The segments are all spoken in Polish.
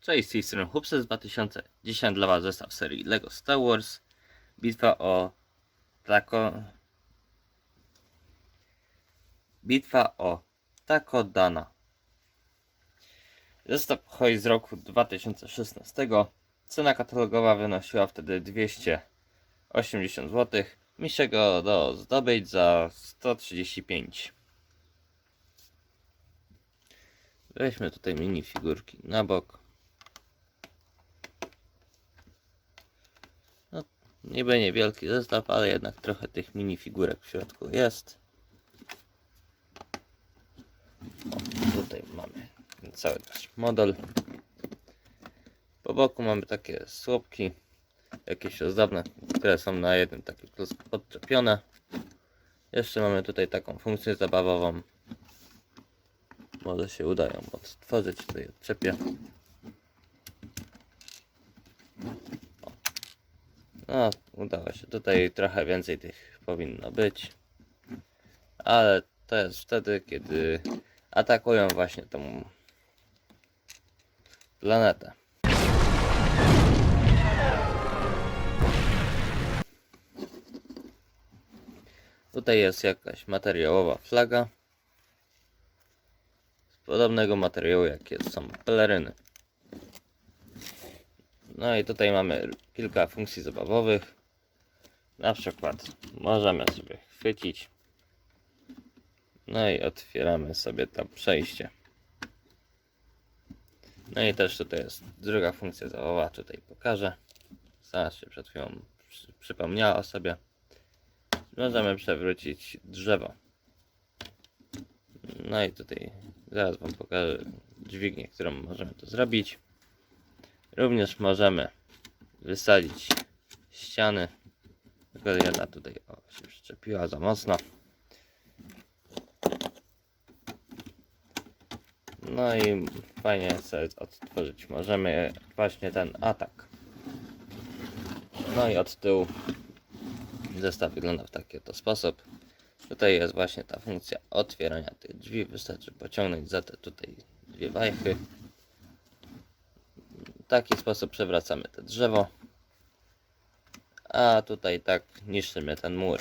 Cześć, z tej strony Hubses 2000. Dzisiaj dla Was zestaw serii LEGO Star Wars. Bitwa o Tako... Bitwa o Takodana. Zestaw pochodzi z roku 2016. Cena katalogowa wynosiła wtedy 280 zł. Mi się go do zdobyć za 135. Weźmy tutaj minifigurki na bok. Niby niewielki zestaw, ale jednak trochę tych minifigurek w środku jest. O, tutaj mamy cały nasz model. Po boku mamy takie słupki, jakieś ozdobne, które są na jednym takim klocku podczepione. Jeszcze mamy tutaj taką funkcję zabawową. Może się uda ją odtworzyć, tutaj odczepię. No, udało się. Tutaj trochę więcej tych powinno być. Ale to jest wtedy, kiedy atakują właśnie tą planetę. Tutaj jest jakaś materiałowa flaga. Z podobnego materiału jakie są peleryny. No i tutaj mamy kilka funkcji zabawowych. Na przykład możemy sobie chwycić. No i otwieramy sobie to przejście. No i też tutaj jest druga funkcja zabawowa, tutaj pokażę. Zaraz się przed chwilą przy, przypomniała o sobie. Możemy przewrócić drzewo. No i tutaj zaraz Wam pokażę dźwignię, którą możemy to zrobić. Również możemy wysadzić ściany. Tylko jedna tutaj o, się przyczepiła za mocno. No i fajnie sobie odtworzyć możemy właśnie ten atak. No i od tyłu zestaw wygląda w taki oto sposób. Tutaj jest właśnie ta funkcja otwierania tych drzwi. Wystarczy pociągnąć za te tutaj dwie wajchy. Taki sposób przewracamy te drzewo. A tutaj tak niszczymy ten mur.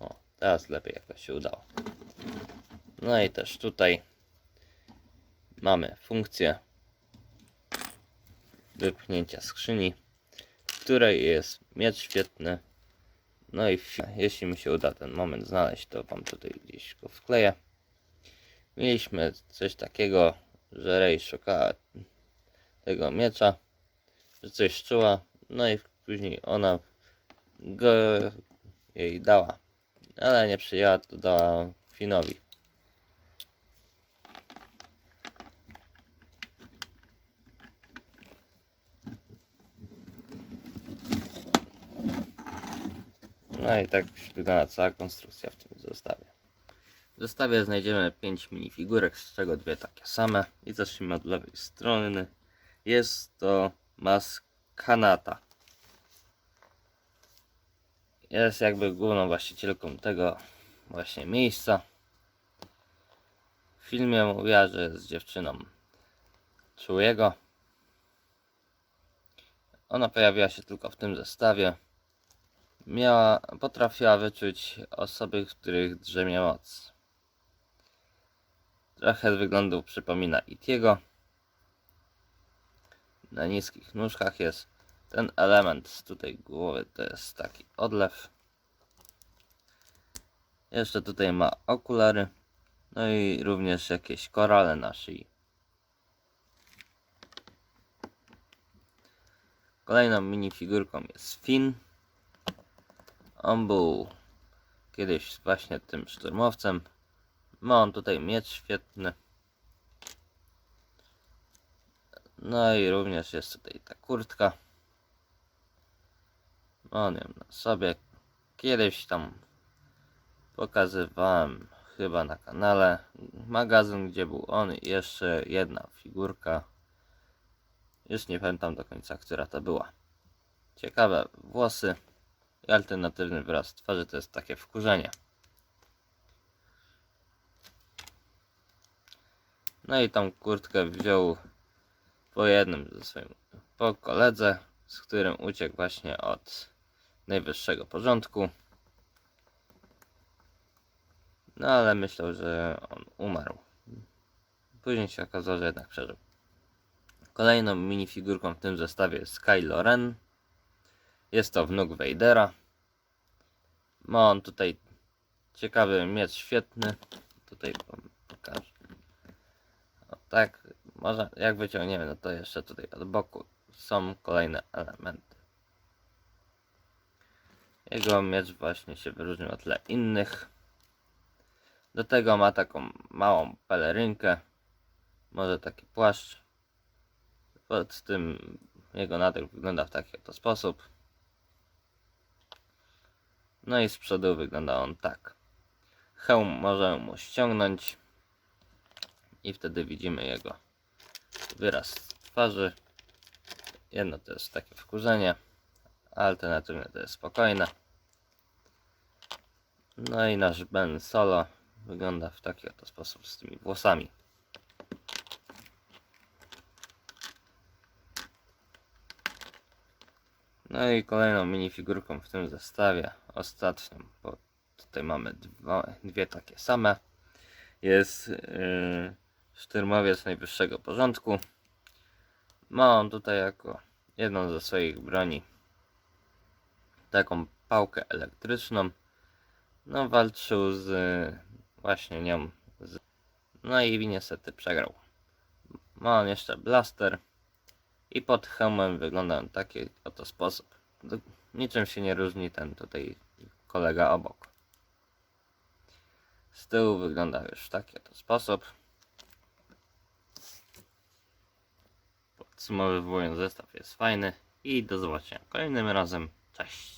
O, teraz lepiej jakoś się udało. No i też tutaj mamy funkcję wypchnięcia skrzyni, w której jest miecz świetny. No i jeśli mi się uda ten moment znaleźć, to wam tutaj gdzieś go wkleję. Mieliśmy coś takiego, że Rey szukała tego miecza, że coś czuła, no i później ona go jej dała, ale nie przyjęła, to dała Finowi. No i tak wygląda cała konstrukcja w tym zestawie. W zestawie znajdziemy 5 minifigurek, z czego dwie takie same. I zacznijmy od lewej strony. Jest to Maskanata. Jest jakby główną właścicielką tego właśnie miejsca. W filmie mówiła, że jest dziewczyną Czułego. Ona pojawiła się tylko w tym zestawie miała, potrafiła wyczuć osoby, w których drzemie moc. Trochę z wyglądu przypomina Itiego. Na niskich nóżkach jest ten element z tutaj głowy, to jest taki odlew. Jeszcze tutaj ma okulary. No i również jakieś korale na szyi. Kolejną minifigurką jest Finn. On był kiedyś właśnie tym szturmowcem. Ma on tutaj miecz świetny. No i również jest tutaj ta kurtka. Ma on ją na sobie. Kiedyś tam pokazywałem chyba na kanale magazyn, gdzie był on i jeszcze jedna figurka. Już nie pamiętam do końca, która to była. Ciekawe włosy. I alternatywny wyraz twarzy to jest takie wkurzenie. No i tą kurtkę wziął po jednym ze swoim, po koledze, z którym uciekł właśnie od najwyższego porządku. No ale myślał, że on umarł. Później się okazało, że jednak przeżył. Kolejną minifigurką w tym zestawie jest Kylo Ren. Jest to wnuk Vadera. Ma on tutaj ciekawy miecz świetny. Tutaj pokażę. Tak, może jak wyciągniemy, no to jeszcze tutaj od boku są kolejne elementy. Jego miecz właśnie się wyróżnił od tle innych. Do tego ma taką małą pelerynkę, może taki płaszcz. Pod tym jego nadruk wygląda w taki oto sposób. No i z przodu wygląda on tak. Hełm możemy mu ściągnąć i wtedy widzimy jego wyraz twarzy. Jedno to jest takie wkurzenie, alternatywne to jest spokojne. No i nasz Ben Solo wygląda w taki oto sposób z tymi włosami. No i kolejną minifigurką w tym zestawie, ostatnią, bo tutaj mamy dwa, dwie takie same, jest yy, szturmowiec najwyższego porządku. Ma on tutaj jako jedną ze swoich broni taką pałkę elektryczną. No walczył z właśnie nią. Z, no i niestety przegrał. Ma on jeszcze blaster. I pod hełmem wygląda on taki oto sposób. Niczym się nie różni ten tutaj kolega obok. Z tyłu wygląda już w taki oto sposób. Podsumowując, zestaw jest fajny i do zobaczenia kolejnym razem. Cześć!